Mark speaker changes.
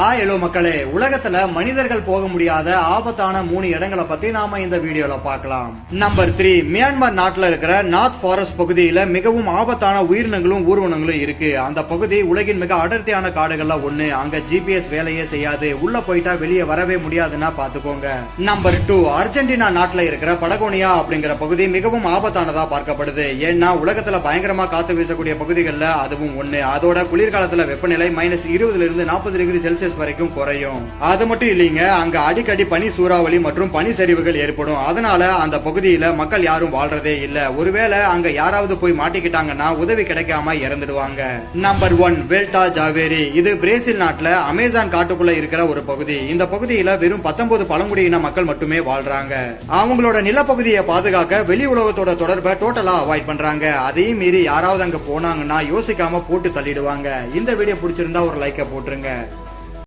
Speaker 1: ஆ alloy மக்களே உலகத்துல மனிதர்கள் போக முடியாத ஆபத்தான மூணு இடங்களை பத்தி நாம இந்த வீடியோல பார்க்கலாம். நம்பர் த்ரீ மியான்மர் நாட்டுல இருக்கிற நார்த் ஃபாரஸ்ட் பகுதியில மிகவும் ஆபத்தான உயிரினங்களும் ஊர்வனங்களும் இருக்கு. அந்த பகுதி உலகின் மிக அடர்த்தியான காடுகள்ல ஒண்ணு. அங்க ஜிபிஎஸ் வேலையே செய்யாது. உள்ள போயிட்டா வெளியே வரவே முடியாதுன்னா பாத்துக்கோங்க நம்பர் டூ அர்ஜென்டினா நாட்டுல இருக்கிற படகோனியா அப்படிங்கிற பகுதி மிகவும் ஆபத்தானதா பார்க்கப்படுது. ஏன்னா உலகத்துல பயங்கரமா காத்து வீசக்கூடிய பகுதிகளில் அதுவும் ஒண்ணு. அதோட குளிர்காலத்துல வெப்பநிலை மைனஸ் இருபதுல இருந்து நாற்பது டிகிரி செல்சியஸ் வரைக்கும் குறையும். அது மட்டும் இல்லைங்க அங்க அடிக்கடி பனி சூறாவளி மற்றும் பனி சரிவுகள் ஏற்படும். அதனால அந்த பகுதியில மக்கள் யாரும் வாழ்றதே இல்ல. ஒருவேளை அங்க யாராவது போய் மாட்டிக்கிட்டாங்கன்னா உதவி கிடைக்காம இறந்துடுவாங்க. நம்பர் ஒன் வெல்டா ஜாவேரி இது பிரேசில் நாட்டுல அமேசான் காட்டுக்குள்ள இருக்கிற ஒரு பகுதி. இந்த பகுதியில வெறும் 19 பழங்குடியின மக்கள் மட்டுமே வாழ்றாங்க. அவங்களோட நிலப்பகுதியை பாதுகாக்க வெளி உலகத்தோட தொடர்பை டோட்டலா அவாய்ட் பண்றாங்க. அதையும் மீறி யாராவது அங்க போனாங்கன்னா யோசிக்காம போட்டு தள்ளிடுவாங்க. இந்த வீடியோ பிடிச்சிருந்தா ஒரு லைக்கை போட்டுருங்க.